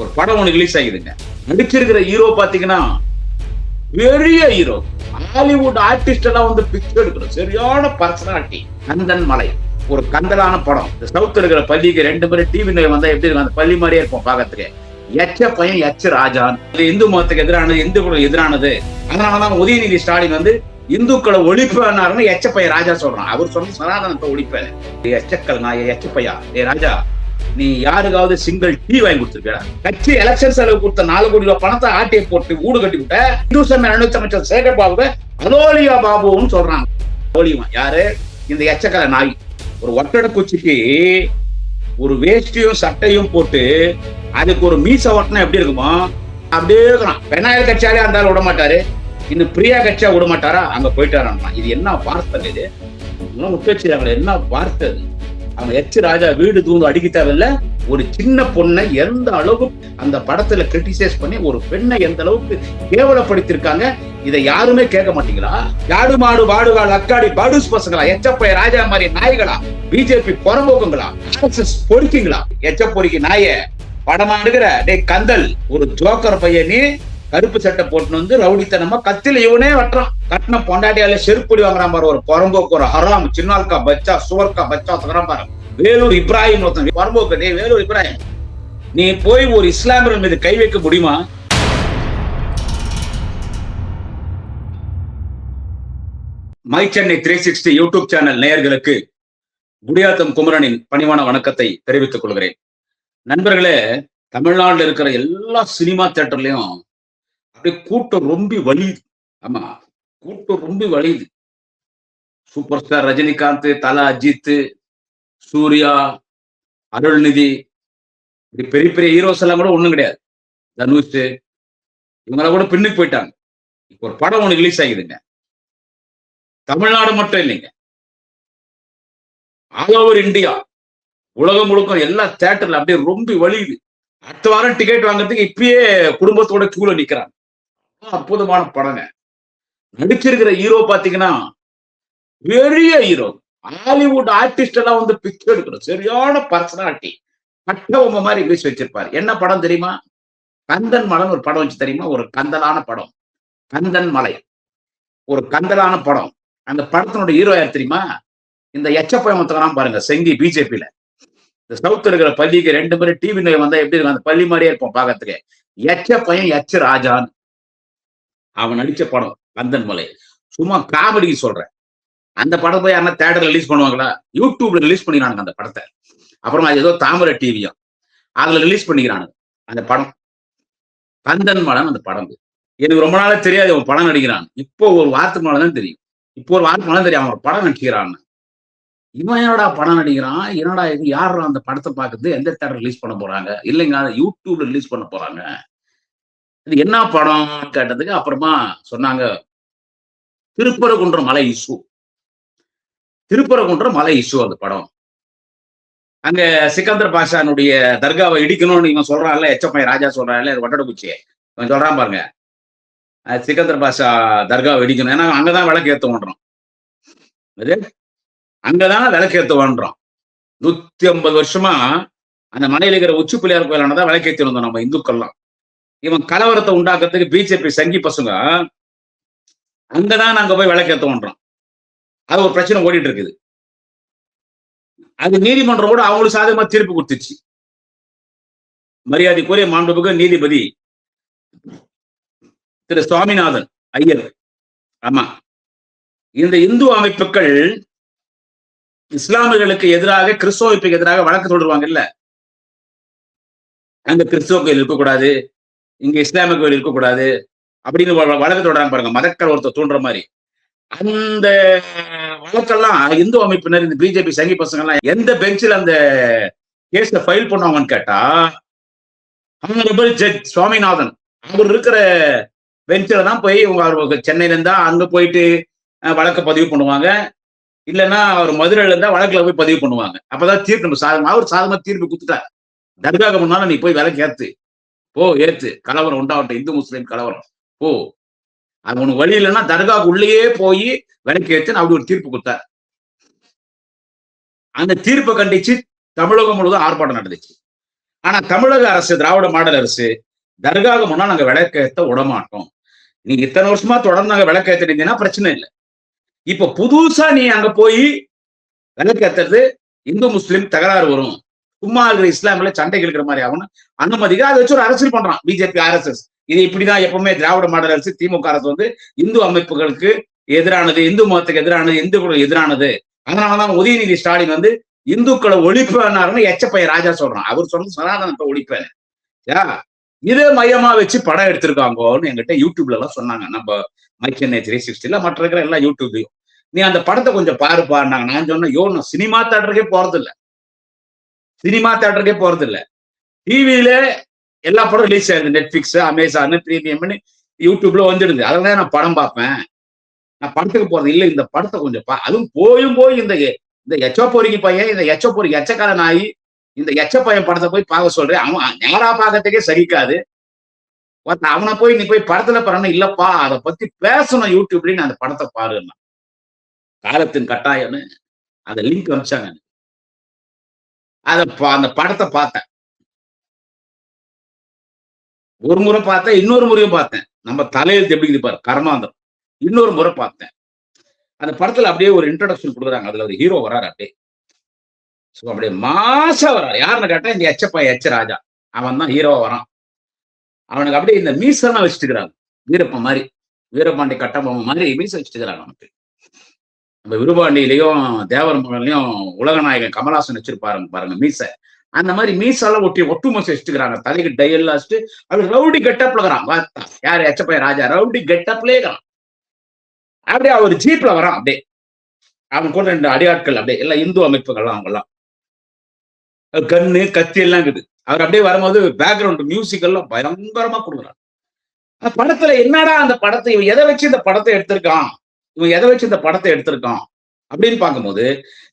ஒரு படம் ஒண்ணு ரிலீஸ் ஆகிதுங்க. நடிச்சிருக்கிற ஹீரோ பாத்தீங்கன்னா பெரிய ஹீரோ ஹாலிவுட் ஆர்டிஸ்ட் எல்லாம் வந்து பிக்சர் எடுக்கணும். சரியான பர்சனாலிட்டி கந்தன் மலை. ஒரு கந்தலான படம். இந்த சவுத் இருக்கிற பள்ளிக்கு ரெண்டு பேரும் டிவி வந்தா எப்படி இருக்கும்? அந்த பள்ளி மாதிரியே இருக்கும் பாக்கிறதுக்கு எச்ச பையன் எச்ச ராஜான் இந்து மதத்துக்கு எதிரானது இந்துக்களுக்கு எதிரானது. அதனாலதான் உதயநிதி ஸ்டாலின் வந்து இந்துக்களை ஒழிப்பாருன்னு எச்ச பையன் ராஜா சொல்றான். அவர் சொன்ன சனாதனத்தை ஒழிப்பேன். எச்சக்கள் நான் எச்ச பையா ஏ ராஜா நீ யாருக்காவது சிங்கிள் டீ வாங்கி கொடுத்துருக்கா கட்சி எலெக்ஷன் செலவு கொடுத்த நாலு கோடி ரூபாய் பணத்தை ஆட்டியை போட்டு ஊடு கட்டி விட்ட இந்து சமய அணுத்த அமைச்சர் சேகர் பாபுவை அலோலியா பாபுன்னு சொல்றாங்க. அலோலியமா யாரு? இந்த எச்சக்கரை நாய். ஒரு ஒட்டடை குச்சிக்கு ஒரு வேஷ்டியும் சட்டையும் போட்டு அதுக்கு ஒரு மீச ஒட்டினா எப்படி இருக்குமோ அப்படியே இருக்கிறான் பெனாயில் கட்சியாலே அந்த விட மாட்டாரு இன்னும் பிரியா கட்சியா விட மாட்டாரா அங்க போயிட்டாரான் இது என்ன வார்த்தை இது? இன்னும் என்ன வார்த்தை அது அவங்க எச் ராஜா வீடு தூந்து அடிக்க தேவையில்ல ஒரு சின்ன பொண்ணை எந்த அளவுக்கு அந்த படத்துல கிரிட்டிசைஸ் பண்ணி ஒரு பெண்ணை எந்த அளவுக்கு கேவலப்படுத்திருக்காங்க இதை யாருமே கேட்க மாட்டீங்களா? யாடு மாடு வாடுகால் அக்காடி பாடுஸ் பசங்களா? எச்சப்பை ராஜா மாதிரி நாய்களா? பிஜேபி புறம்போக்குங்களா? ஆர்எஸ்எஸ் பொறுக்கிங்களா? எச்ச பொறிக்கு நாய படமா எடுக்கிற டே கந்தல் ஒரு ஜோக்கர் பையனி கருப்பு சட்டை போட்டுன்னு வந்து ரவுடித்தனமா கத்தில இவனே வட்டுறான் கட்டின பொண்டாட்டியால செருப்படி வாங்குறான் பாரு ஒரு புறம்போக்கு ஒரு ஹராம் சின்னால்கா பச்சா சுவர்கா பச்சா சொல்றான் பாரு. வேலூர் இப்ராஹிம் ஒருத்தன் புறம்போக்கு டே வேலூர் இப்ராஹிம். நீ போய் ஒரு இஸ்லாமியர்கள் மீது கை வைக்க முடியுமா? My Chennai three sixty YouTube channel நேயர்களுக்கு குடியாத்தம் குமரனின் பணிவான வணக்கத்தை தெரிவித்துக் கொள்கிறேன். நண்பர்களே தமிழ்நாட்டில் இருக்கிற எல்லா சினிமா தேட்டர்லயும் கூட்டம் ரொம்ப வலியுது. ஆமா கூட்டம் ரொம்ப வலியுது. சூப்பர் ஸ்டார் ரஜினிகாந்த் தலா அஜித் சூர்யா அருள்நிதி இப்படி பெரிய பெரிய ஹீரோஸ் எல்லாம் கூட ஒண்ணும் கிடையாது. தனுஷ் இவங்கெல்லாம் கூட பின்னுக்கு போயிட்டாங்க. இப்போ ஒரு படம் ஒண்ணு ரிலீஸ் ஆகிதுங்க. தமிழ்நாடு மட்டும் இல்லைங்க. ஆல் ஓவர் இந்தியா உலகம் முழுக்க எல்லா தேட்டர்ல அப்படியே ரொம்ப வலியுது. அடுத்த வாரம் டிக்கெட் வாங்குறதுக்கு இப்பயே குடும்பத்தோட கியூல நிக்கிறாங்க. அற்புதமான படங்க. நடிச்சிருக்கிற ஹீரோ பாத்தீங்கன்னா பெரிய ஹீரோ ஹாலிவுட் ஆர்டிஸ்ட் எல்லாம் வந்து பிக்சர் எடுக்கணும். சரியான பர்சனாலிட்டி கட்டபொம்மை மாதிரி வீசி வச்சிருப்பாரு. என்ன படம் தெரியுமா? கந்தன் மலை ஒரு படம் வச்சு தெரியுமா? ஒரு கந்தலான படம். கந்தன் மலை. ஒரு கந்தலான படம். அந்த படத்தினுடைய ஹீரோ யார் தெரியுமா? இந்த எச்சப்பயமத்தலாம் பாருங்க. செங்கி பிஜேபியில. இந்த சவுத் இருக்கிற பள்ளிக்கு ரெண்டு பேரும் டிவி வந்தா எப்படி இருக்கும்? அந்த பள்ளி மாதிரியே இருப்போம் பாக்கிறதுக்கு எச்ச பையன் எச்ச ராஜான் அவன் நடிச்ச படம் கந்தன் மலை. சும்மா காமெடிக்கு சொல்றேன். அந்த படம் போய் யாரா தேட்டர்ல ரிலீஸ் பண்ணுவாங்களா? யூடியூப்ல ரிலீஸ் பண்ணிக்கிறானுங்க அந்த படத்தை. அப்புறமா அது ஏதோ தாமரை டிவியும் அதுல ரிலீஸ் பண்ணிக்கிறானுங்க அந்த படம். கந்தன் மலன் அந்த படம் எனக்கு ரொம்ப நாளா தெரியாது அவன் படம் நடிக்கிறான் இப்போ ஒரு வாரத்துக்கு மேல தான் தெரியும். இப்போ ஒரு வாரத்துக்கு மேலே தெரியும். அவன் படம் நடிக்கிறான் இவன் என்னடா படம் நடிக்கிறான்? என்னடா இது? யார் அந்த படத்தை பார்க்குறது? எந்த தேட்டர் ரிலீஸ் பண்ண போறாங்க? இல்லைங்க யூடியூப்ல ரிலீஸ் பண்ண போறாங்க. இது என்ன படம் கேட்டதுக்கு அப்புறமா சொன்னாங்க திருப்பரங்குன்றம் மலை இஷ்யூ திருப்பரங்குன்றம் மலை இஷ்யூ அந்த படம். அங்க சிக்கந்தர் பாஷானுடைய தர்காவை இடிக்கணும்னு இவன் சொல்றான்ல எச்சப்பை ராஜா சொல்றான்ல வட்டடக்குச்சி இவன் சொல்றான் பாருங்க சிக்கந்தர் பாஷா தர்காவை இடிக்கணும். ஏன்னா அங்கதான் விளக்கு ஏத்த பண்றோம் அது அங்கதான் விளக்கு ஏத்த பண்றோம் நூத்தி ஐம்பது வருஷமா அந்த மலையில இருக்கிற உச்சி பிள்ளையார் கோயிலானதான் விளக்கேற்றி வந்தோம் நம்ம இந்துக்கள்லாம். இவன் கலவரத்தை உண்டாக்குறதுக்கு பிஜேபி சங்கி பசங்க அங்கதான் நாங்க போய் விளக்கேத்த அது ஒரு பிரச்சனை ஓடிட்டு இருக்குது. அது நீதிமன்றம் கூட அவங்களுக்கு சாதகமா தீர்ப்பு கொடுத்துச்சு. மரியாதைக்குரிய மாண்புமிகு நீதிபதி திரு சுவாமிநாதன் ஐயர். ஆமா. இந்த இந்து அமைப்புகள் இஸ்லாமியர்களுக்கு எதிராக கிறிஸ்தவ அமைப்புக்கு எதிராக வழக்கு தொடருவாங்கல்ல அங்க கிறிஸ்தவ கோயில் இருக்கக்கூடாது. இங்க இஸ்லாமிய கோயில் இருக்கக்கூடாது அப்படின்னு வழக்கு தொடராங்க பாருங்க. மதக்கள் ஒருத்தர் தூண்டுற மாதிரி. அந்த வழக்கெல்லாம் இந்து அமைப்பினர் இந்த பிஜேபி சங்கி பசங்க எல்லாம் எந்த பெஞ்சில் அந்த கேஸ்ல ஃபைல் பண்ணுவாங்கன்னு கேட்டா அவங்க ஜட்ஜ் சுவாமிநாதன் அவர் இருக்கிற பெஞ்சில் தான் போய் இவங்க அவர் சென்னையில இருந்தா அங்க போயிட்டு வழக்க பதிவு பண்ணுவாங்க. இல்லைன்னா அவர் மதுரையில இருந்தா வழக்குல போய் பதிவு பண்ணுவாங்க. அப்பதான் தீர்ப்பு நம்ம சாதகமா அவர் சாதகமா தீர்ப்பு கொடுத்துட்டார். தர்காவுக்கு முன்னால நீ போய் விலைக்கு ஏத்து. போ ஏத்து. கலவரம் உண்டாகட்டும். இந்து முஸ்லீம் கலவரம். போ. அது உனக்கு வழி இல்லைன்னா தர்காவுக்கு உள்ளேயே போய் விலைக்கு ஏத்துன்னு அப்படி ஒரு தீர்ப்பு கொடுத்தார். அந்த தீர்ப்பை கண்டிச்சு தமிழகம் முழுவதும் ஆர்ப்பாட்டம் நடந்துச்சு. ஆனா தமிழக அரசு திராவிட மாடல் அரசு தர்காக முன்னா நாங்க விளக்கேத்த விடமாட்டோம். நீங்க இத்தனை வருஷமா தொடர்ந்து நாங்க விளக்கேத்திட்டீங்கன்னா பிரச்சனை இல்லை. இப்ப புதுசா நீ அங்க போய் விளக்கேத்துறது இந்து முஸ்லீம் தகராறு வரும். சும்மா இருக்கிற இஸ்லாமில சண்டை கிழக்கிற மாதிரி ஆகணும். அனுமதிக்க அதை வச்சு ஒரு அரசியல் பண்றான் பிஜேபி ஆர்எஸ்எஸ். இது இப்படிதான் எப்பவுமே திராவிட மாடல் அரசு திமுக அரசு வந்து இந்து அமைப்புகளுக்கு எதிரானது இந்து மதத்துக்கு எதிரானது இந்துக்களுக்கு எதிரானது. அதனாலதான் உதயநிதி ஸ்டாலின் வந்து இந்துக்களை ஒழிப்பேனாருன்னு எச்சப்பைய ராஜா சொல்றான். அவர் சொன்னது சனாதனத்தை ஒழிப்பேன் யா இதே மையமா வச்சு படம் எடுத்திருக்காங்கன்னு என்கிட்ட யூடியூப்ல எல்லாம் சொன்னாங்க. நம்ம மைக்கென்னை த்ரீ சிக்ஸ்டில மற்ற இருக்கிற எல்லா யூடியூப்லயும். நீ அந்த படத்தை கொஞ்சம் பாருப்பான்னாங்க நான் சொன்னேன் யோ நான் சினிமா தேட்டருக்கே போறது இல்லை சினிமா தேட்டருக்கே போறது இல்ல டிவியில எல்லா படம் ரிலீஸ் ஆயிருது. நெட்ஃபிளிக்ஸ் அமேசான் பிரீமியம்னு யூடியூப்ல வந்துடுது. அதனால நான் படம் பார்ப்பேன். நான் படத்துக்கு போறது இல்லை. இந்த படத்தை கொஞ்சம் பா அதுவும் போயும் போய் இந்த இந்த எச்சோ பொறிக்கு பையன் இந்த எச்சோ பொறிக்கு எச்சக்காரன் நாய் இந்த எச்ச பையன் படத்தை போய் பார்க்க சொல்றேன். அவன் நேரா பார்க்கறதுக்கே சரிக்காது. அவனை போய் நீ போய் படத்துல பாருன்னு இல்லப்பா. அதை பத்தி பேசணும் யூடியூப்லயும் அந்த படத்தை பாருன்னா காலத்தின் கட்டாயம்னு அந்த லிங்க் அனுப்பிச்சாங்க. அத அந்த படத்தை பார்த்தேன். ஒரு முறை பார்த்தேன் இன்னொரு முறையும் பார்த்தேன். நம்ம தலையெழுத்து எப்படி பாரு கர்மாந்தம் இன்னொரு முறை பார்த்தேன். அந்த படத்துல அப்படியே ஒரு இன்ட்ரடக்ஷன் கொடுக்குறாங்க. அதுல ஒரு ஹீரோ வராரு அப்படியே. ஸோ அப்படியே மாசா வரான் யாருன்னு கேட்டா இந்த எச்சப்பா எச்ச ராஜா. அவன் தான் ஹீரோவா வரான். அவனுக்கு அப்படியே இந்த மீசெல்லாம் வச்சுட்டுக்கிறாங்க வீரப்ப மாதிரி வீரபாண்டி கட்டபொம்மை மாதிரி மீச வச்சுட்டுக்கிறாங்க அவனுக்கு. நம்ம விருபாண்டியிலையும் தேவர் மகன்லையும் உலகநாயகன் கமலாசன் வச்சிருப்பாருங்க பாருங்க மீச. அந்த மாதிரி மீசால ஒட்டி ஒட்டுமை வச்சுக்கிறாங்க தலைக்கு டையெல்லாம் வச்சுட்டு அப்படி ரவுடி கெட்டப்ல இருக்கிறான் யார் எச்சப்பைய ராஜா? ரவுடி கெட்டப்லே இருக்கிறான் அப்படியே அவர் ஜீப்ல வரான் அப்படியே. அவன் கூட ரெண்டு அடியாட்கள் அப்படியே. எல்லாம் இந்து அமைப்புகள்லாம் அவங்கெல்லாம். கண்ணு கத்தி எல்லாம் இருக்குது. அவர் அப்படியே வரும்போது பேக்ரவுண்ட் மியூசிக் எல்லாம் பயங்கரமா கொடுக்குறாரு. அந்த படத்துல என்னடா அந்த படத்தை எதை வச்சு இந்த படத்தை எடுத்திருக்கான்? இவன் எதை வச்சு இந்த படத்தை எடுத்திருக்கான்? அப்படின்னு பார்க்கும்போது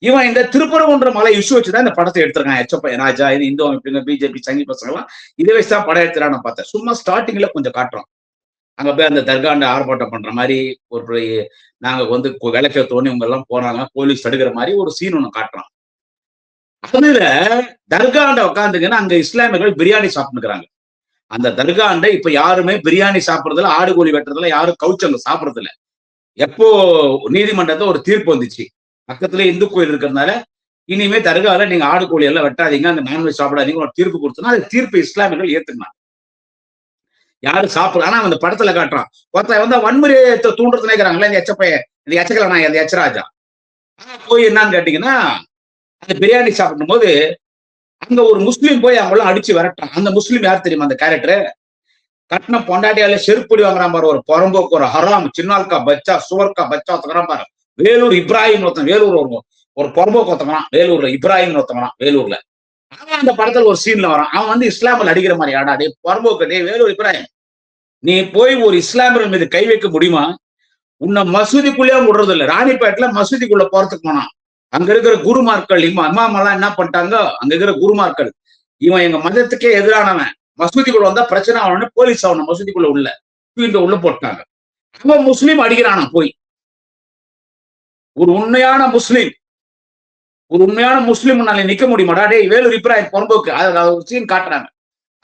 இவன் இந்த திருப்பரங்குன்ற மலை இஷ்யூ வச்சுதான் இந்த படத்தை எடுத்திருக்கான். எச்சப்ப ராஜா இது இந்து அமைப்புங்க பிஜேபி சங்கி பசங்க எல்லாம் இதை வச்சுதான் படம் எடுத்துறான்னு பார்த்தேன். சும்மா ஸ்டார்டிங்ல கொஞ்சம் காட்டுறோம் அங்க போய் அந்த தர்காண்ட ஆர்ப்பாட்டம் பண்ற மாதிரி ஒரு நாங்க வந்து விளக்கத்தோன்னு இவங்க எல்லாம் போறாங்க போலீஸ் தடுக்கிற மாதிரி ஒரு சீன் ஒண்ணு காட்டுறான். அதுல தர்காண்ட உட்காந்துங்கன்னா அங்க இஸ்லாமியர்கள் பிரியாணி சாப்பிட்டுக்கிறாங்க. அந்த தர்காண்ட இப்ப யாருமே பிரியாணி சாப்பிடறதுல ஆடு கோழி வெட்டுறதுல யாரும் கவுச்சங்க சாப்பிடுறது இல்ல எப்போ நீதிமன்றத்துல ஒரு தீர்ப்பு வந்துச்சு. பக்கத்துல இந்து கோயில் இருக்கிறதுனால இனிமே தர்கால நீங்க ஆடு கோழி எல்லாம் வெட்டாதீங்க அந்த நான்வெஜ் சாப்பிடாதீங்க ஒரு தீர்ப்பு கொடுத்தனா அது தீர்ப்பு இஸ்லாமியர்கள் ஏத்துக்கினாங்க யாரும் சாப்பிடல. ஆனா அந்த படத்துல காட்டுறான். ஒருத்த வந்து வன்முறையை தூண்டுறது நினைக்கிறாங்களே இந்த எச்சப்பைய இந்த எச்சக்கல நான் இந்த எச்சராஜா போய் என்னன்னு கேட்டீங்கன்னா அந்த பிரியாணி சாப்பிடும் போது அங்க ஒரு முஸ்லீம் போய் அவங்களாம் அடிச்சு விரட்டான் அந்த முஸ்லீம் யார் தெரியுமா அந்த கேரக்டர் கட்டின பொண்டாட்டியால செருப்படி வாங்குறான் பாரு ஒரு புறம்போக்கு ஒரு ஹராம் சின்னால்கா பச்சா சுவர்கா பச்சா ஒத்துக்கிறான் பாரு. வேலூர் இப்ராஹிம் ஒருத்தன் வேலூர் வருவோம் ஒரு புறம்போக்கு ஒத்துக்கிறான் வேலூர்ல இப்ராஹிம் ஒத்துக்கிறான் வேலூர்ல. அவன் அந்த படத்துல ஒரு சீன்ல வரான். அவன் வந்து இஸ்லாமில் அடிக்கிற மாதிரி ஆடா டே புறம்போக்கு டே வேலூர் இப்ராஹிம். நீ போய் ஒரு இஸ்லாமியர் மீது கை வைக்க முடியுமா? உன்னை மசூதிக்குள்ளேயே விடுறது இல்லை ராணிப்பேட்டில் மசூதிக்குள்ள போறதுக்கு போனான். அங்க இருக்கிற குருமார்கள் இவன் அம்மாமெல்லாம் என்ன பண்ணிட்டாங்க? அங்க இருக்கிற குருமார்கள். இவன் எங்க மதத்துக்கே எதிரானவன். மசூதிக்குள்ள வந்தா பிரச்சனை ஆகணும்னு போலீஸ் ஆகணும் மசூதிக்குள்ள உள்ள தூக்கிட்டு உள்ள போட்டாங்க. அவன் முஸ்லீம் அடிக்கிறானா போய். ஒரு உண்மையான முஸ்லீம். ஒரு உண்மையான முஸ்லீம் நாளை நிக்க முடியுமாடா? டே வேலூர் இப்ராஹிம் பொறம்போக்கு. அதை சீன் காட்டுறாங்க.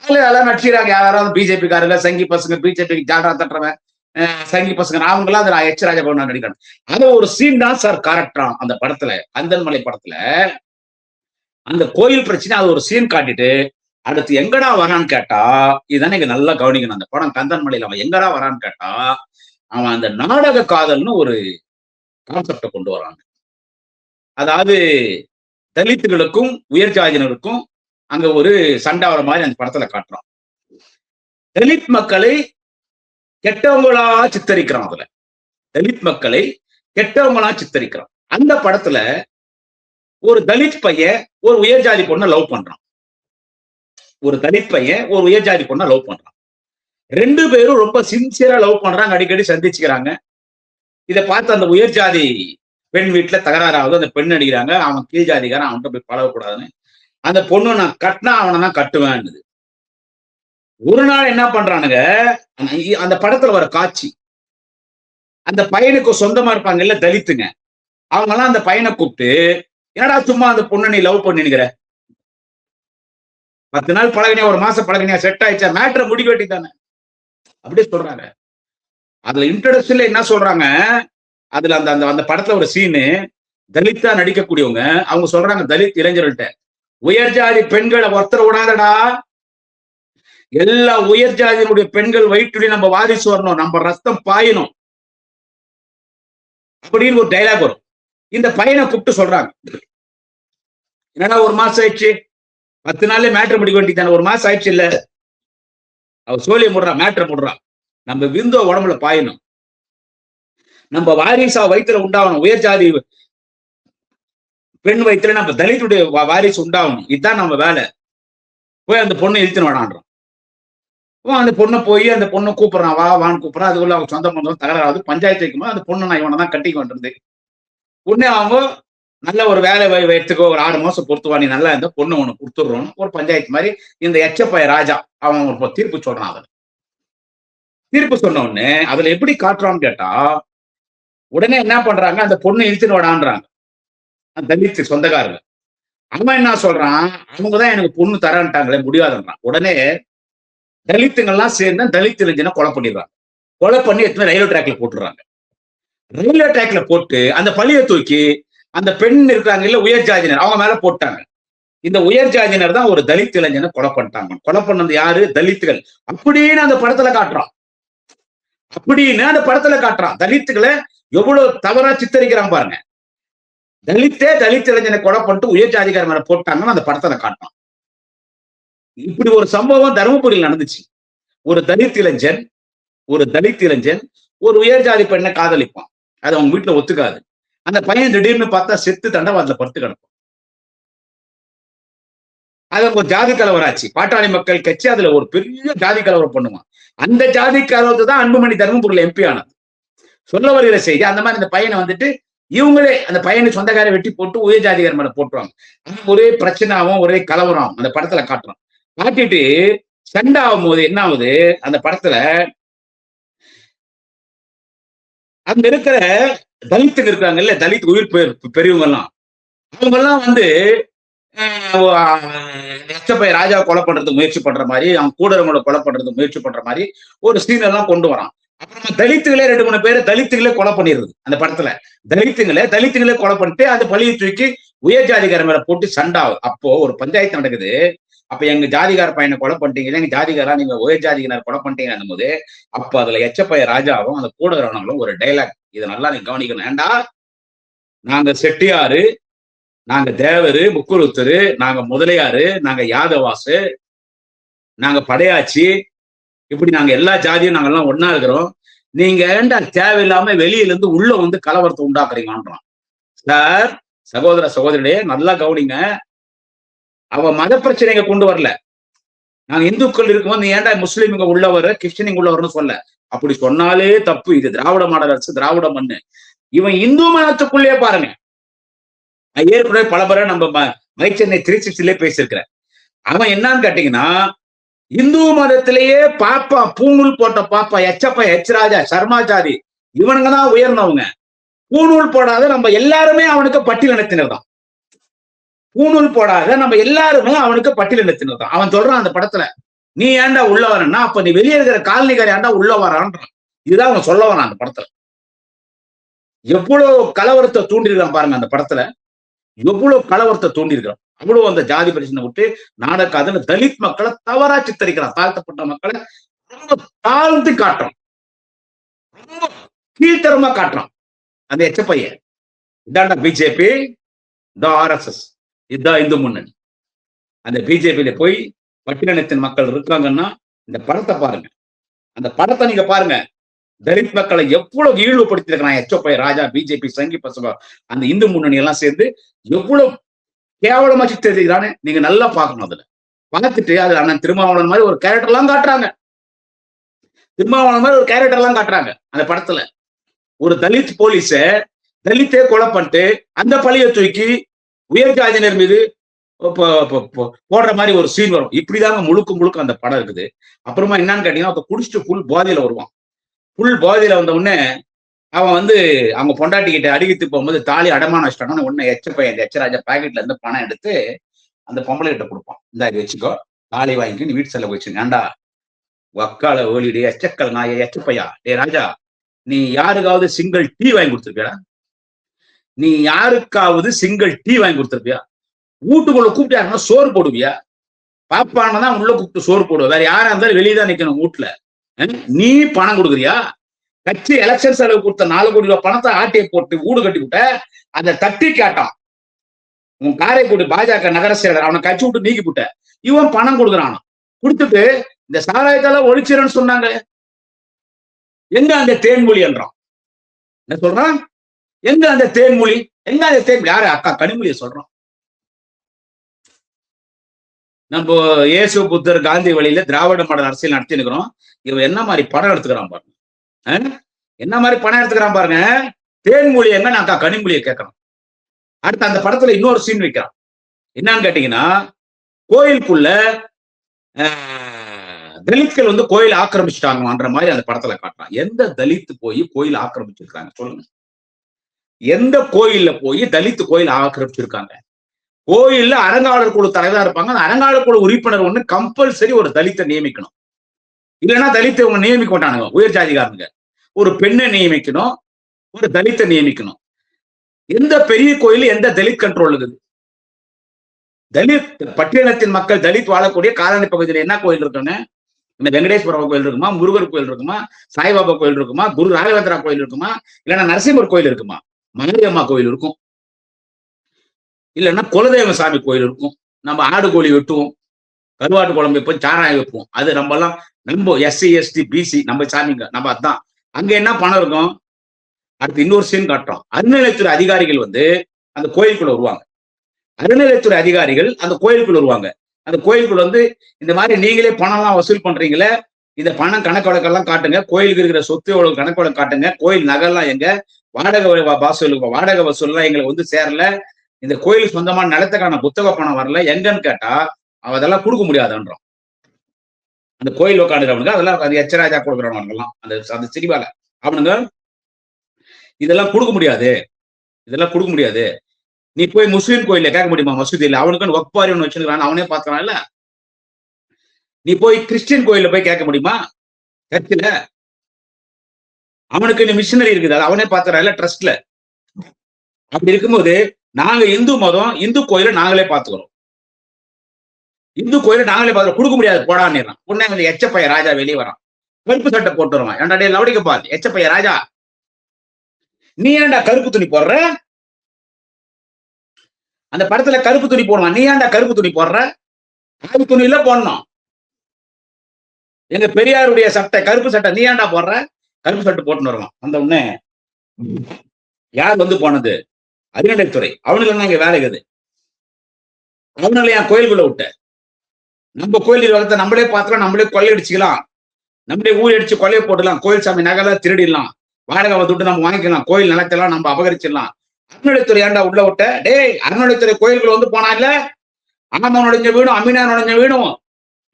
அதுல எல்லாம் நடிச்சுறாங்க யாராவது பிஜேபி காரங்க சங்கி பசங்க பிஜேபிக்கு ஜாடா தட்டுறவன் சங்கி பசங்க அவங்களாம் அதுல எச் ராஜபவன் நடிக்கணும். அது ஒரு சீன் தான் சார் கரெக்டான் அந்த படத்துல அந்தன்மலை படத்துல. அந்த கோயில் பிரச்சனை அது ஒரு சீன் காட்டிட்டு அடுத்து எங்கடா வரான்னு கேட்டா இதுதானே இங்க நல்லா கவனிக்கணும். அந்த படம் கந்தன்மலையில அவன் எங்கடா வரான்னு கேட்டா அவன் அந்த நாடக காதல்னு ஒரு கான்செப்டை கொண்டு வராங்க. அதாவது தலித்துகளுக்கும் உயர் ஜாதியினருக்கும் அங்க ஒரு சண்டாவர மாதிரி அந்த படத்துல காட்டுறான். தலித் மக்களை கெட்டவங்களா சித்தரிக்கிறான் அதுல. தலித் மக்களை கெட்டவங்களா சித்தரிக்கிறான். அந்த படத்துல ஒரு தலித் பையன் ஒரு உயர்ஜாதி பொண்ணை லவ் பண்றான். ஒரு தலித் பையன் ஒரு உயர்ஜாதி பொண்ணை லவ் பண்றான். ரெண்டு பேரும் ரொம்ப சின்சியரா லவ் பண்றாங்க அடிக்கடி சந்திச்சுக்கிறாங்க. இதை பார்த்து அந்த உயர்ஜாதி பெண் வீட்டுல தகராறாவது அந்த பெண் அடிக்கிறாங்க அவன் கீழ் ஜாதிக்காரன் அவன்கிட்ட போய் பழகக்கூடாதுன்னு. அந்த பொண்ணு நான் கட்டினா அவனை தான் கட்டுவேன் ஒரு நாள் என்ன பண்றானுங்க அந்த படத்துல வர காட்சி. அந்த பையனுக்கு சொந்தமா இருப்பாங்க இல்ல தலித்துங்க. அவங்க எல்லாம் அந்த பையனை கூப்பிட்டு என்னடா சும்மா அந்த பொண்ணு நீ லவ் பண்ணினுக்கிற? பத்து நாள் பழகினியா ஒரு மாசம் பழகினியா செட் ஆயிடுச்சா? மேட்ரை முடிக்க வேண்டியதானே அப்படியே சொல்றாங்க. அதுல இன்ட்ரடக்ஷன்ல என்ன சொல்றாங்க? அதுல அந்த அந்த அந்த படத்துல ஒரு சீனு தலித்தா நடிக்கக்கூடியவங்க அவங்க சொல்றாங்க தலித் இளைஞர்கள்ட்ட உயர் ஜாதி பெண்களை ஒருத்தர் விடாதடா எல்லா உயர் ஜாதியினுடைய பெண்கள் வயிற்றுடி நம்ம வாரிசு வரணும் நம்ம ரத்தம் பாயணும். அப்படின்னு ஒரு டைலாக் வரும். இந்த பையனை கூப்பிட்டு சொல்றாங்க. என்னடா ஒரு மாசம் ஆயிடுச்சு? பத்து நாள்ல மேட்ரு முடிக்க வேண்டியதானே ஒரு மாசம் ஆயிடுச்சு இல்ல. அவ சோழிய முடுறான் மேட்ரை முடுறான் நம்ம விந்தோ உடம்புல பாயணும். நம்ம வாரிசா வயிற்றுல உண்டாகணும். உயர் ஜாதி பெண் வயிற்றுல நம்ம தலித்துடைய வா- வாரிசு உண்டாகணும். இதுதான் நம்ம வேலை. போய் அந்த பொண்ணை இழுத்துன்னு வேணான்றோம் அந்த பொண்ணை போய் அந்த பொண்ணை கூப்பிடுறான். வா வான்னு கூப்பிடுறான். அதுக்குள்ள அவங்க சொந்த பந்தம் தகராறு பஞ்சாயத்து வைக்கும்போது அந்த பொண்ணை நான் இவனை தான் கட்டிக்க வேண்டியது. உடனே அவங்க நல்ல ஒரு வேலை வை- வைத்துக்கோ ஒரு ஆறு மாசம் பொறுத்துவா நீ நல்லா இருந்தா பொண்ணு ஒண்ணு கொடுத்துடுறோம் ஒரு பஞ்சாயத்து மாதிரி இந்த எச்சப்பய ராஜா அவன் ஒரு தீர்ப்பு சொல்றான் அதுல. தீர்ப்பு சொன்ன உடனே அதுல எப்படி காட்டுறான்னு கேட்டா உடனே என்ன பண்றாங்க? அந்த பொண்ணு இழுத்துன்னு விடான்றாங்க. அந்த தலித்து சொந்தக்காரங்க. அவன் என்ன சொல்றான்? அவங்க தான் எனக்கு பொண்ணு தரேன்ட்டாங்களே முடியாதுன்றான். உடனே தலித்துங்கள்லாம் சேர்ந்து தலித் இளைஞனை கொலை பண்ணிடுறாங்க. கொலை பண்ணி எத்தனை ரயில்வே ட்ராக்ல போட்டுடுறாங்க. ரயில்வே டிராக்ல போட்டு அந்த பழியை தூக்கி அந்த பெண் இருக்காங்க இல்ல உயர் ஜாதியினர் அவங்க மேல போட்டாங்க. இந்த உயர் ஜாதியினர் தான் ஒரு தலித் இளைஞனை கொலை பண்ணிட்டாங்க. கொலை பண்ணது யாரு? தலித்துகள். அப்படின்னு அந்த படத்துல காட்டுறான். அப்படின்னு அந்த படத்துல காட்டுறான். தலித்துகளை எவ்வளவு தவறா சித்தரிக்கிறான் பாருங்க. தலித்தே தலித் இளைஞனை கொலை பண்ணிட்டு உயர் ஜாதிகார மேல போட்டாங்கன்னு அந்த படத்துல காட்டுறான். இப்படி ஒரு சம்பவம் தருமபுரியில் நடந்துச்சு. ஒரு தலித் இளைஞன் ஒரு தலித் இளைஞன் ஒரு உயர் ஜாதி பெண்ணை காதலிப்பான். அது அவங்க வீட்டுல ஒத்துக்காது. அந்த பையன் திடீர்னு பார்த்தா செத்து தண்டவாளத்துல படுத்து கிடக்கும். அது ஒரு ஜாதி கலவராச்சு. பாட்டாளி மக்கள் கட்சி அதுல ஒரு பெரிய ஜாதி கலவரம் பண்ணுவான் அந்த ஜாதி கலவரத்தை தான் அன்புமணி தருமபுரியில் எம்பி ஆனது. சொல்ல வருகிற செய்தி அந்த மாதிரி இந்த பையனை வந்துட்டு இவங்களே அந்த பையனை சொந்தக்காரை வெட்டி போட்டு உயர் ஜாதிகார மேல போட்டுருவாங்க. ஒரே பிரச்சனாவும் ஒரே கலவரம் அந்த படத்துல காட்டுறோம். காட்டிட்டு சண்டை ஆகும் போது என்ன ஆகுது? அந்த படத்துல அங்க இருக்கிற தலித்துங்க இருக்காங்கல்ல தலித் உயிர் பெரியவங்க எல்லாம் அவங்க எல்லாம் வந்து எச்சப்பை ராஜா கொலை பண்றது முயற்சி பண்ற மாதிரி அவன் கூட கொலை பண்றது முயற்சி பண்ற மாதிரி ஒரு சீன் எல்லாம் கொண்டு வரான். அப்புறமா தலித்துகளே ரெண்டு மூணு பேர் தலித்துகளே கொலை பண்ணிடுது அந்த படத்துல. தலித்துங்களே தலித்துகளே கொலை பண்ணிட்டு அந்த பழியை தூக்கி உயர் ஜாதிகார மேல போட்டு சண்டாவும் அப்போ ஒரு பஞ்சாயத்து நடக்குது. அப்ப எங்க ஜாதிகார பையனை கொலை பண்ணிட்டீங்க எங்க ஜாதிகாரா நீங்க உயர் ஜாதிகார கொலை பண்ணிட்டீங்க போது அப்ப அதுல எச்சப்பைய ராஜாவும் அந்த கூட இருக்கிறவங்களும் ஒரு டைலாக் இதை நல்லா நீங்க கவனிக்கணும். ஏண்டா? நாங்க செட்டியாரு நாங்க தேவரு முக்குருத்தரு நாங்க முதலியாரு நாங்க யாதவாசு நாங்க படையாச்சி இப்படி நாங்க எல்லா ஜாதியும் நாங்க எல்லாம் ஒன்னா இருக்கிறோம். நீங்க ஏண்டா தேவையில்லாம வெளியில இருந்து உள்ள வந்து கலவரத்தை உண்டாக்குறீங்கன்றான். சார் சகோதர சகோதரியே நல்லா கவனிங்க. அவ மத பிரச்சனைங்க கொண்டு வரல. நாங்க இந்துக்கள் இருக்கும்போது நீ ஏன்டா முஸ்லீமுங்க உள்ளவர் கிறிஸ்டினிங்க சொல்ல. அப்படி சொன்னாலே தப்பு. இது திராவிட மாடல் அரசு திராவிட மண்ணு. இவன் இந்து மதத்துக்குள்ளே பாருங்க. ஏற்கனவே பல முறை நம்ம ம- மைச்சென்னை த்ரீ சிக்ஸ்டிலே பேசியிருக்கிறேன். அவன் என்னன்னு கேட்டீங்கன்னா இந்து மதத்திலேயே பாப்பா பூநூல் போட்ட பாப்பா எச்சப்பா எச் ராஜா சர்மா இவனுங்க தான் உயர்ந்தவங்க. பூநூல் போடாத நம்ம எல்லாருமே அவனுக்கு பட்டியலினத்தினர் தான். பூணூல் போடாத நம்ம எல்லாருமே அவனுக்கு பட்டியலினத்தினர் தான். அவன் சொல்றான் அந்த படத்துல நீ ஏன்டா உள்ள வரன்னா அப்ப நீ வெளியே இருக்கிற காலனிக்கார ஏன்டா உள்ள வரான்றான்? இதுதான் அவன் சொல்ல வரான் அந்த படத்துல. எவ்வளவு கலவரத்தை தூண்டிருக்கான் பாருங்க அந்த படத்துல. எவ்வளவு கலவரத்தை தூண்டிருக்கான் அவ்வளவு அந்த ஜாதி பிரச்சனை விட்டு நாடகாதுன்னு தலித் மக்களை தவறா சித்தரிக்கிறான். தாழ்த்தப்பட்ட மக்களை ரொம்ப தாழ்ந்து காட்டுறான். ரொம்ப கீழ்த்தரமா காட்டுறான். அந்த எச்சப்பையன் இதாண்டா பிஜேபி? இந்த ஆர்எஸ்எஸ். இதுதான் இந்து முன்னணி. அந்த பிஜேபியில போய் பட்டினத்தின் மக்கள் இருக்காங்கன்னா இந்த படத்தை பாருங்க. அந்த படத்தை நீங்க பாருங்க. தலித் மக்களை எவ்வளவு இழிவுபடுத்திருக்கிறான் எச்சப்பை ராஜா பிஜேபி சங்கி பசங்க அந்த இந்து முன்னணி எல்லாம் சேர்ந்து எவ்வளவு கேவலமா சித்தரிக்கிறான்னு நீங்க நல்லா பார்க்கணும் அதுல. பார்த்துட்டு அது அண்ணன் திருமாவளவன் மாதிரி ஒரு கேரக்டர் எல்லாம் காட்டுறாங்க. திருமாவளவன் மாதிரி ஒரு கேரக்டர் எல்லாம் காட்டுறாங்க அந்த படத்துல. ஒரு தலித் போலீஸ தலித்தே கொலை பண்ணிட்டு அந்த பழிய தூக்கி உயர் ஜாதியினர் மீது போடுற மாதிரி ஒரு சீன் வரும். இப்படிதாங்க முழுக்க முழுக்க அந்த படம் இருக்குது. அப்புறமா என்னன்னு கேட்டீங்கன்னா அப்ப குடிச்சிட்டு ஃபுல் போதையில வருவான். ஃபுல் போதையில வந்த உடனே அவன் வந்து அவங்க பொண்டாட்டி கிட்ட அடிக்கிட்டு போகும்போது தாலி அடமான வச்சிட்டாங்கன்னா உடனே எச்ச பையன் எச்சராஜா பாக்கெட்ல இருந்து பணம் எடுத்து அந்த பொம்பளை கிட்ட கொடுப்பான். இந்த இது வச்சுக்கோ தாலி வாங்கி நீ வீட்டு செல்ல போயிடுச்சு ஏண்டா வக்கால ஓலிடு எச்சக்கல் நாய எச்சப்பையா? டே ராஜா நீ யாருக்காவது சிங்கிள் டீ வாங்கி கொடுத்துருப்பியா நீ யாருக்காவது சிங்கிள் டீ வாங்கி கொடுத்துருப்பியா? வீட்டுக்குள்ள கூப்பிட்டு யாருன்னா சோறு போடுவியா? பாப்பான தான் உள்ள கூப்பிட்டு சோறு போடுவ. வேற யாரா இருந்தாலும் வெளியே தான் நிக்கணும் வீட்டுல. நீ பணம் கொடுக்குறியா? கட்சி எலெக்ஷன் செலவு கொடுத்த நாலு கோடி ரூபாய் பணத்தை ஆட்டையை போட்டு வீடு கட்டி விட்ட அதை தட்டி கேட்டான். உன் காரைக்குடி பாஜக நகர செயலர் அவனை கட்சி விட்டு நீக்கி விட்ட. இவன் பணம் கொடுக்குறான். கொடுத்துட்டு இந்த சாராயத்தெல்லாம் ஒழிச்சிருன்னு சொன்னாங்க எங்க அந்த தேன்மொழி என்றான்? என்ன சொல்றான்? எங்க அந்த தேன்மொழி? எங்க அந்த தேன்மொழி? யாரு? அக்கா கனிமொழியை சொல்றோம். நம்ம இயேசு புத்தர் காந்தி வழியில திராவிட மாடல் அரசியல் நடத்தினுக்கிறோம் இவன் என்ன மாதிரி படம் எடுத்துக்கிறான் பாருங்க. என்ன மாதிரி படம் எடுத்துக்கிறான் பாருங்க. தேன்மொழி எங்க? நான் அக்கா கனிமொழியை கேட்கறோம் அடுத்து அந்த படத்துல இன்னொரு சீன் வைக்கிறான். என்னன்னு கேட்டீங்கன்னா கோயிலுக்குள்ள ஆஹ், தலித்கள் வந்து கோயில் ஆக்கிரமிச்சிட்டாங்கன்ற மாதிரி அந்த படத்துல காட்டுறான். எந்த தலித்து போய் கோயில் ஆக்கிரமிச்சிருக்காங்க? சொல்லுங்க. எந்த கோயில்ல போய் தலித் கோயில் ஆக்கிரமிச்சிருக்காங்க? கோயில்ல அரங்காளர் குழு தலைவரா இருப்பாங்க. அந்த குழு உறுப்பினர் ஒண்ணு கம்பல்சரி ஒரு தலித்தை நியமிக்கணும். இல்லைன்னா தலித்தை இவங்க நியமிக்க மாட்டானுங்க உயர் ஜாதிகாரனுங்க ஒரு பெண்ணை நியமிக்கணும் ஒரு தலித்தை நியமிக்கணும். எந்த பெரிய கோயில் எந்த தலித் கண்ட்ரோல் இருக்குது தலித் பட்டியலத்தின் மக்கள் தலித் வாழக்கூடிய காலனி பகுதியில் என்ன கோயில் இருக்குன்னு இந்த வெங்கடேஸ்வர கோயில் இருக்குமா? முருகர் கோயில் இருக்குமா? சாய்பாபா கோயில் இருக்குமா? குரு ராகவேந்திரா கோயில் இருக்குமா? இல்லைன்னா நரசிம்மர் கோயில் இருக்குமா? மலையம்மா கோயில் இருக்கும். இல்லைன்னா குலதெய்வ சாமி கோயில் இருக்கும். நம்ம ஆடு கோழி வெட்டுவோம். கருவாட்டு குழம்பு வைப்போம் சாராயம் வைப்போம். அது நம்ம எல்லாம் நம்ம எஸ்சி எஸ்டி பிசி நம்ம சாமிங்க. நம்ம அதான். அங்க என்ன பணம் இருக்கும்? அடுத்து இன்னொரு சீன் காட்டுறோம். அறநிலைத்துறை அதிகாரிகள் வந்து அந்த கோயிலுக்குள்ள வருவாங்க. அருநிலையத்துறை அதிகாரிகள் அந்த கோயிலுக்குள்ள வருவாங்க. அந்த கோயிலுக்குள்ள வந்து இந்த மாதிரி நீங்களே பணம்லாம் வசூல் பண்றீங்களே இந்த பணம் கணக்கு வழக்கெல்லாம் காட்டுங்க. கோயிலுக்கு இருக்கிற சொத்து எவ்வளவு கணக்கு வழக்கு காட்டுங்க. கோயில் நகைலாம் எங்க? வாடகை வ- வாசல் வாடகை வசூல்லாம் எங்களுக்கு வந்து சேரல. இந்த கோயில் சொந்தமான நிலத்துக்கான புத்தக பணம் வரல. எங்கன்னு கேட்டா அவ அதெல்லாம் கொடுக்க முடியாதுன்றோம் அந்த கோயில் உட்காந்துருவனுக்கு அதெல்லாம் அது எச்சராஜா கொடுக்குறவனுக்கெல்லாம் அந்த அந்த சினிமால. அவனுங்க இதெல்லாம் கொடுக்க முடியாது. இதெல்லாம் கொடுக்க முடியாது. நீ போய் முஸ்லீம் கோயில கேட்க முடியுமா? மசூதியில அவனுக்குன்னு ஒப்பாரி ஒன்று வச்சிருக்கான் அவனே பார்க்கறான்ல. நீ போய் கிறிஸ்டின் கோயில போய் கேட்க முடியுமா? சர்ச்சில் அவனுக்கு நீ மிஷினரி இருக்குது. அது அவனே பார்த்துறான்ல ட்ரஸ்ட்ல அப்படி இருக்கும்போது நாங்க இந்து மதம் இந்து கோயில நாங்களே பாத்துக்கிறோம் இந்து கோயில நாங்களே பாத்துக்கிறோம் கொடுக்க முடியாது. போடான்னு உடனே வந்து எச்சப்பைய ராஜா வெளியே வரான். கருப்பு சட்டை போட்டு வருவான். ஏன்டா டே லவடிக்க பாரு. எச்சப்பைய ராஜா. நீ ஏன்டா கருப்பு துணி போடுற? அந்த படத்துல கருப்பு துணி போடுவான். நீ ஏன்டா கருப்பு துணி போடுற? கருப்பு துணியில போடணும். எங்க பெரியாருடைய சட்டை கருப்பு சட்டை நீ ஏன்டா போடுற? கருப்பு சட்டை போட்டுன்னு வருவான். அந்த உடனே யார் வந்து போனது? அறநிலைத்துறை அவனுக்கு என்ன இங்க வேலை இருக்குது? அவனால என் கோயிலுக்குள்ள விட்ட? நம்ம கோயில் வளர்த்த நம்மளே பார்த்துக்கலாம் நம்மளே கொள்ளையடிச்சுக்கலாம் நம்மளே ஊழி அடிச்சு கொள்ளையை போட்டுலாம் கோயில் சாமி நகைலாம் திருடிடலாம். வாடகை துட்டு நம்ம வாங்கிக்கலாம். கோயில் நிலத்தெல்லாம் நம்ம அபகரிச்சிடலாம். அறநிலைத்துறை ஏண்டா உள்ள விட்ட? டேய் அறநிலைத்துறை கோயில்கள் வந்து போனா இல்ல? ஆமன் நுழைஞ்ச வீடும் அமீனா நுழைஞ்ச வீடும்.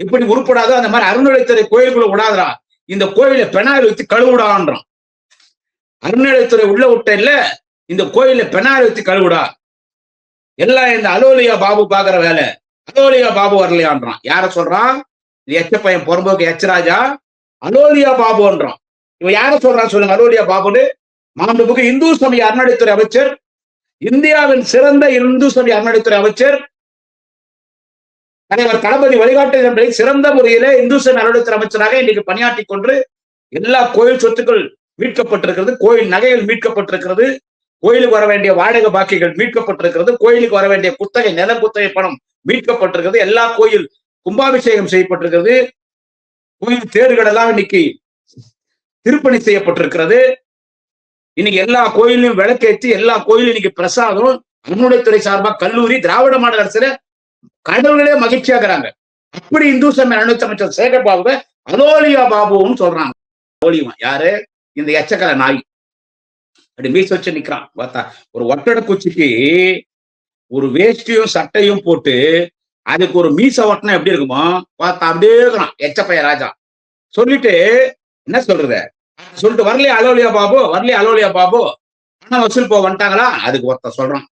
இப்படி உருப்படாதோ அந்த மாதிரி அறநிலைத்துறை கோயிலுக்குள்ள விடாதரா இந்த கோயிலை பெனாயில் வச்சு கழுவுடான்றான். அறநிலைத்துறை உள்ள விட்ட இல்ல இந்த கோயில பெனாயில் வச்சு கழுவுடா. எல்லாம் இந்த அலோலியா பாபு பாக்குற வேலை. அலோலியா பாபு வரலையான்றான். யார சொல்றான்? எச்ச பையன் புறம்போக்கு எச்சராஜா அலோலியா பாபுன்றான் இவன் யார சொல்றான் சொல்லுங்க அலோலியா பாபுன்னு? மாண்புமிகு இந்து சமய அறநிலைத்துறை அமைச்சர் இந்தியாவின் சிறந்த இந்து சமய அறநிலைத்துறை அமைச்சர் தலைவர் தளபதி வழிகாட்டுதல்களை சிறந்த முறையிலே இந்து நலத்துறை அமைச்சராக இன்னைக்கு பணியாற்றி கொண்டு எல்லா கோயில் சொத்துக்கள் மீட்கப்பட்டிருக்கிறது கோயில் நகைகள் மீட்கப்பட்டிருக்கிறது கோயிலுக்கு வர வேண்டிய வாடகை பாக்கிகள் மீட்கப்பட்டிருக்கிறது கோயிலுக்கு வர வேண்டிய குத்தகை நில குத்தகை பணம் மீட்கப்பட்டிருக்கிறது எல்லா கோயில் கும்பாபிஷேகம் செய்யப்பட்டிருக்கிறது கோயில் தேர்கள் எல்லாம் இன்னைக்கு திருப்பணி செய்யப்பட்டிருக்கிறது. இன்னைக்கு எல்லா கோயிலையும் விளக்கேற்றி எல்லா கோயிலும் இன்னைக்கு பிரசாதம் முன்னுடைய துறை சார்பாக கல்லூரி திராவிட மாடல் அரசுல கடவுளே மகிழ்ச்சியாக்குறாங்க. அப்படி இந்து சமய அனுமதி அமைச்சர் சேகர் பாபுவை அலோலியா பாபுவும் சொல்றாங்க. அலோலியா யாரு? இந்த எச்சக்கல நாய். அப்படி மீச வச்சு நிக்கிறான். பார்த்தா ஒரு ஒட்டடை குச்சிக்கு ஒரு வேஷ்டியும் சட்டையும் போட்டு அதுக்கு ஒரு மீச ஒட்டினா எப்படி இருக்குமோ பார்த்தா அப்படியே இருக்கிறான். எச்சப்பைய ராஜா. சொல்லிட்டு என்ன சொல்றது? சொல்லிட்டு வரலையே அலோலியா பாபு? வரலையே அலோலியா பாபு? ஆனா வசூல் போ வந்துட்டாங்களா? அதுக்கு ஒருத்தன் சொல்றான்.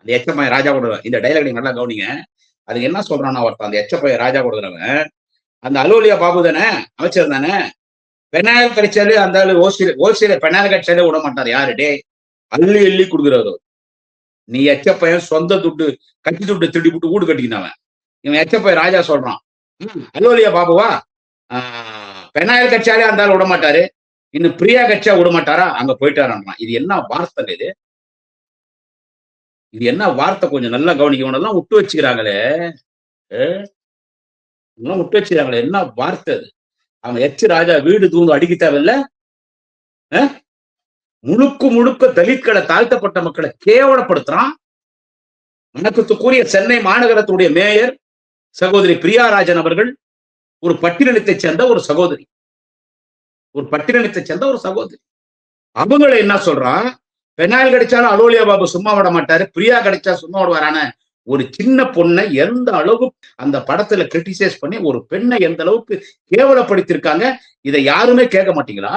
அந்த எச்சப்பைய ராஜா கூட இந்த டைலாக் நீங்க நல்லா கவனிங்க. அதுக்கு என்ன சொல்றான்னா ஒருத்தன் அந்த எச்சப்பைய ராஜா கொடுக்குறவன். அந்த அலுவலியா பாபு தானே? அமைச்சர் தானே? பெனாயில் கட்சியாலே அந்த ஆளு ஹோல்சேல் ஹோல்சேல பெனாயில் கட்சியாலே விட மாட்டார். யாரு? டே அள்ளி அள்ளி கொடுக்குறவர் நீ எச்சப்பையன் சொந்த துட்டு கட்டி துட்டு திட்டி விட்டு வீடு கட்டிக்கினவன். இவன் எச்சப்பைய ராஜா சொல்றான். அலுவலியா பாபுவா? ஆஹ், பெனாயில் கட்சியாலே அந்த ஆள் விட மாட்டாரு. இன்னும் பிரியா கட்சியா விட மாட்டாரா? அங்க போயிட்டாரான் இது என்ன வார்த்தை இது? இது என்ன வார்த்தை கொஞ்சம் நல்லா கவனிக்கணும். விட்டு வச்சுக்கிறாங்களே. விட்டு வச்சுக்கிறாங்களே. என்ன வார்த்தை அது? அவன் எச் ராஜா வீடு தூங்க அடிக்க தேவையில்ல முழுக்க முழுக்க தலித்களை தாழ்த்தப்பட்ட மக்களை கேவலப்படுத்துறான். வணக்கத்துக்குரிய சென்னை மாநகரத்துடைய மேயர் சகோதரி பிரியாராஜன் அவர்கள் ஒரு பட்டினத்தை சேர்ந்த ஒரு சகோதரி. ஒரு பட்டினத்தை சேர்ந்த ஒரு சகோதரி. அவங்கள என்ன சொல்றான்? பெனாயில் கிடைச்சாலும் அலோலியா பாபு சும்மா விட மாட்டாரு. பிரியா கிடைச்சா சும்மா விடுவாரான ஒரு சின்ன பொண்ணை எந்த அளவுக்கு அந்த படத்துல கிரிட்டிசைஸ் பண்ணி ஒரு பெண்ணை எந்த அளவுக்கு கேவலப்படுத்திருக்காங்க இதை யாருமே கேட்க மாட்டீங்களா?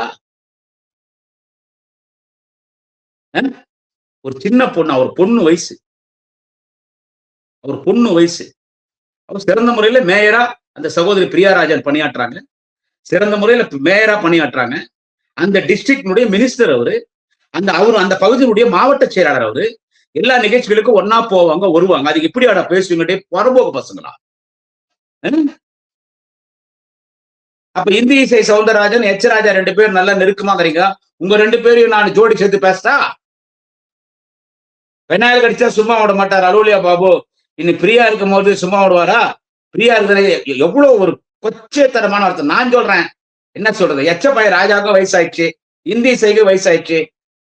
ஒரு சின்ன பொண்ணு அவர் பொண்ணு வயசு. அவர் பொண்ணு வயசு. அவர் சிறந்த முறையில மேயரா அந்த சகோதரி பிரியாராஜன் பணியாற்றுறாங்க சிறந்த முறையில மேயரா பணியாற்றுறாங்க அந்த டிஸ்ட்ரிக்டினுடைய மினிஸ்டர் அவரு அந்த அவரு அந்த பகுதியினுடைய மாவட்ட செயலாளர் அவரு எல்லா நிகழ்ச்சிகளுக்கும் ஒன்னா போவாங்க வருவாங்க. அதுக்கு இப்படி ஆட பேசுவீங்கட்டே புறம்போக்கு பசங்களா? அப்ப இந்தி இசை சவுந்தரராஜன் எச் ராஜா ரெண்டு பேரும் நல்லா நெருக்கமாகறீங்க உங்க ரெண்டு பேரையும் நான் ஜோடி சேர்த்து பேசுறா? பெண்ணாயில் கடிச்சா சும்மா விட மாட்டார் அலுவலியா பாபு. இன்னும் பிரியா இருக்கும் போது சும்மா விடுவாரா? பிரியா இருக்கிறது எவ்வளவு ஒரு கொச்சைத்தனமான அர்த்தம் நான் சொல்றேன். என்ன சொல்றது? எச்ச எச்சப்பாய ராஜாவுக்கும் வயசாயிடுச்சு இந்தி இசைக்கு வயசாயிடுச்சு.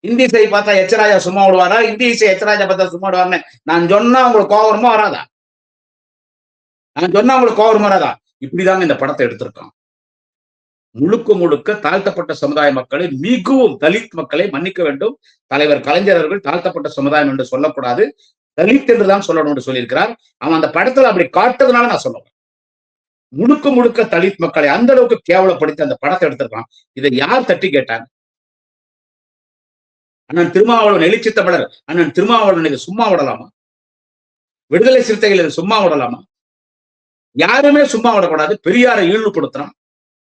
இந்தி இசை பார்த்தா எச்சராஜா சும்மா விடுவாரா? இந்தி இசை எச்சராஜா பார்த்தா சும்மா விடுவாருன்னு. நான் சொன்னா உங்களுக்கு கோவரமா வராதா? நான் சொன்னா உங்களுக்கு கோவரமா வராதா? இப்படிதாங்க இந்த படத்தை எடுத்திருக்கான். முழுக்க முழுக்க தாழ்த்தப்பட்ட சமுதாய மக்களை மிகவும் தலித் மக்களை மன்னிக்க வேண்டும். தலைவர் கலைஞர் அவர்கள் தாழ்த்தப்பட்ட சமுதாயம் என்று சொல்லக்கூடாது. தலித் என்றுதான் சொல்லணும் என்று சொல்லியிருக்கிறார். அவன் அந்த படத்துல அப்படி காட்டுறதுனால நான் சொல்லுவேன் முழுக்க முழுக்க தலித் மக்களை அந்த அளவுக்கு கேவலப்படுத்தி அந்த படத்தை எடுத்திருக்கான். இதை யார் தட்டி கேட்டாங்க? அண்ணன் திருமாவளவன் எழுச்சி தமிழர் அண்ணன் திருமாவளவன் இதை சும்மா விடலாமா? விடுதலை சிறுத்தைகள் இதை சும்மா விடலாமா? யாருமே சும்மா விடக்கூடாது. பெரியாரை இழிவுபடுத்துறான்.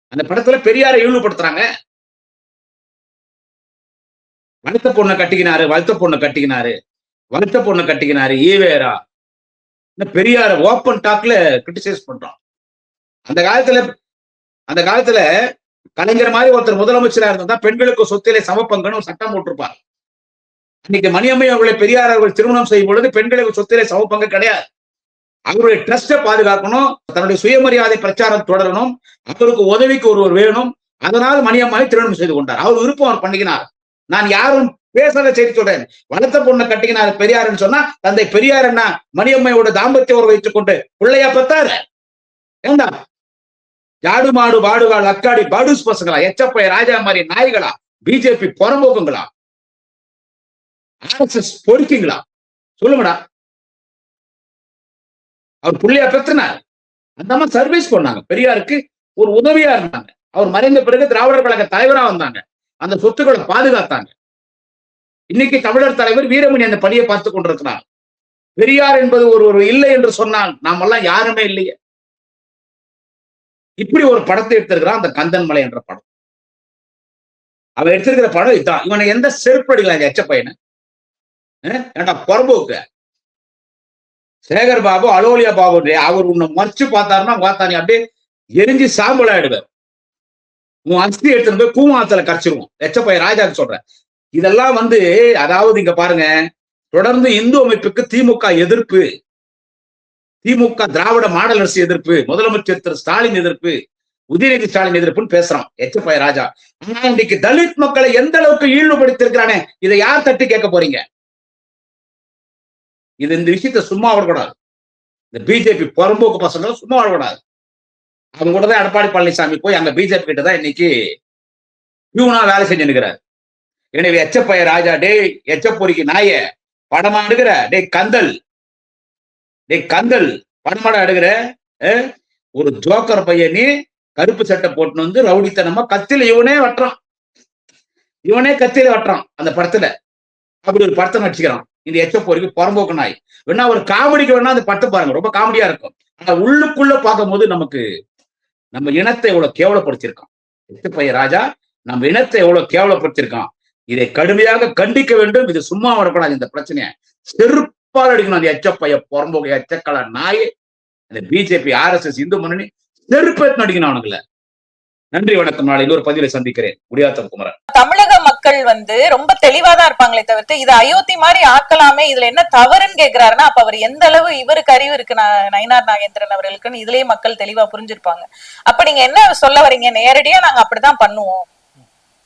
அந்த படத்துல பெரியாரை இழிவுபடுத்துறாங்க. வளர்த்த பொண்ணை கட்டிக்கினாரு வளர்த்த பொண்ணை கட்டிக்கினாரு வளர்த்த பொண்ணை கட்டிக்கினாரு ஈவேரா. இந்த பெரியார ஓப்பன் டாக்ல கிரிட்டிசைஸ் பண்றோம் அந்த காலத்துல அந்த காலத்துல கலைஞர் மாதிரி ஒருத்தர் முதலமைச்சரா இருந்தா பெண்களுக்கு சொத்திலே சமப்பங்கன்னு ஒரு சட்டம் போட்டிருப்பார். இன்னைக்கு மணியம்மை அவர்களை பெரியார் அவர்கள் திருமணம் செய்யும் பொழுது பெண்களுக்கு சொத்திலே சமப்பங்கு கிடையாது. அவருடைய ட்ரஸ்டை பாதுகாக்கணும் தன்னுடைய சுயமரியாதை பிரச்சாரம் தொடரணும் அவருக்கு உதவிக்கு ஒருவர் வேணும். அதனால் மணியம்மாவை திருமணம் செய்து கொண்டார். அவர் விருப்பம் அவர் பண்ணிக்கினார். நான் யாரும் பேசாத செய்தி சொல்றேன். வளர்த்த பொண்ணை கட்டிக்கினார் பெரியாருன்னு சொன்னா தந்தை பெரியார் என்ன மணியம்மையோட தாம்பத்திய உறவு வைத்துக் கொண்டு பிள்ளையா பத்தாரு ஏண்டா? ஜாடு மாடு பாடுகால் அக்காடி பாடுஸ் பசங்களா எச்சப்பைய ராஜா மாதிரி நாய்களா பிஜேபி புறம்போக்குங்களா? ஆர்எஸ்எஸ் பொறுக்கிங்களா? சொல்லுங்கடா. அவர் புள்ளையா பிரச்சனை அந்த அம்மா சர்வீஸ் பண்ணாங்க. பெரியாருக்கு ஒரு உதவியா இருந்தாங்க. அவர் மறைந்த பிறகு திராவிடர் கழக தலைவரா வந்தாங்க. அந்த சொத்துக்களை பாதுகாத்தாங்க. இன்னைக்கு தமிழர் தலைவர் வீரமணி அந்த பணியை பார்த்து கொண்டிருக்கிறார். பெரியார் என்பது ஒரு ஒரு இல்லை என்று சொன்னால் நாமெல்லாம் யாருமே இல்லையே. இப்படி ஒரு படத்தை எடுத்திருக்கிறான் அந்த கந்தன்மலை என்ற படம். அவன் எடுத்திருக்கிற படம் இதுதான் இவனை எந்த செருப்படிக்கலாம் எச்ச பையனை? அஹ் ஏன்டா சேகர் பாபு அலோலியா பாபு அவர் உன்னை மறைச்சு பார்த்தாருன்னா பார்த்தானே அப்படியே எரிஞ்சு சாம்பல் ஆயிடுவார். உன் அஸ்தி எடுத்துட்டு போய் கூமாத்துல கரைச்சிருவோம் எச்சப்பைய ராஜாக்கு சொல்றேன் இதெல்லாம் வந்து அதாவது இங்க பாருங்க தொடர்ந்து இந்து அமைப்புக்கு திமுக எதிர்ப்பு. திமுக திராவிட மாடல் அரசு எதிர்ப்பு முதலமைச்சர் திரு ஸ்டாலின் எதிர்ப்பு உதயநிதி ஸ்டாலின் எதிர்ப்புன்னு பேசுறான். எச்சப்பாய் ராஜா. ஆனா இன்னைக்கு தலித் மக்களை எந்த அளவுக்கு ஈடுபடுத்திருக்கிறானே இதை யார் தட்டி கேட்க போறீங்க? இது இந்த விஷயத்த சும்மா விடக்கூடாது. இந்த பிஜேபி புறம்போக்கு பசங்களும் சும்மா விடக்கூடாது. அவங்க கூட தான் எடப்பாடி பழனிசாமி போய் அங்க பிஜேபி கிட்ட தான் இன்னைக்கு பியூனா வேலை செஞ்சு நிற்கிறார் எனவே எச்சப்பைய ராஜா டேய் எச்சப்பொறிக்கு நாய படமா எடுக்கிற டேய் கந்தல் டேய் கந்தல் படமாடா அடுகிற ஒரு ஜோக்கர் பையன் நீ கருப்பு சட்டை போட்டுன்னு வந்து ரவுடித்தனமா கத்தில இவனே வட்டுறான். இவனே கத்தில வட்டுறான் அந்த படத்துல. அப்படி ஒரு படத்தை நடிச்சுக்கிறான். இந்த எச்சப்பொறிக்கு புறம்போக்கு நாய். வேணா ஒரு காமெடிக்கு வேணா அந்த படத்தை பாருங்க. ரொம்ப காமெடியா இருக்கும். ஆனா உள்ளுக்குள்ள பார்க்கும்போது நமக்கு நம்ம இனத்தை எவ்வளவு கேவலப்படுத்தியிருக்கோம் பையன் ராஜா நம்ம இனத்தை எவ்வளவு கேவலப்படுத்தியிருக்கான். இதை கடுமையாக கண்டிக்க வேண்டும். இது சும்மா வரக்கூடாது இந்த பிரச்சனையை. செருப்பு செருப்பால் அடிக்கணும். அந்த எச்சப்பைய புறம்போக எச்சக்கல நாயே அந்த பிஜேபி ஆர்எஸ்எஸ் இந்து முன்னணி செருப்பேத்து அடிக்கணும் அவனுங்கள. நன்றி வணக்கம். நாளை ஒரு பதிவை சந்திக்கிறேன். முடியாத்தம் குமரன். தமிழக மக்கள் வந்து ரொம்ப தெளிவாதான் இருப்பாங்களே தவிர்த்து இது அயோத்தி மாதிரி ஆக்கலாமே இதுல என்ன தவறுன்னு கேக்குறாருன்னா அப்ப அவர் எந்த அளவு இவருக்கு அறிவு இருக்கு நயனார் நயினார் நாகேந்திரன் அவர்களுக்குன்னு இதுலயே மக்கள் தெளிவா புரிஞ்சிருப்பாங்க. அப்ப நீங்க என்ன சொல்ல வரீங்க? நேரடியா நாங்க அப்படிதான் பண்ணுவோம்.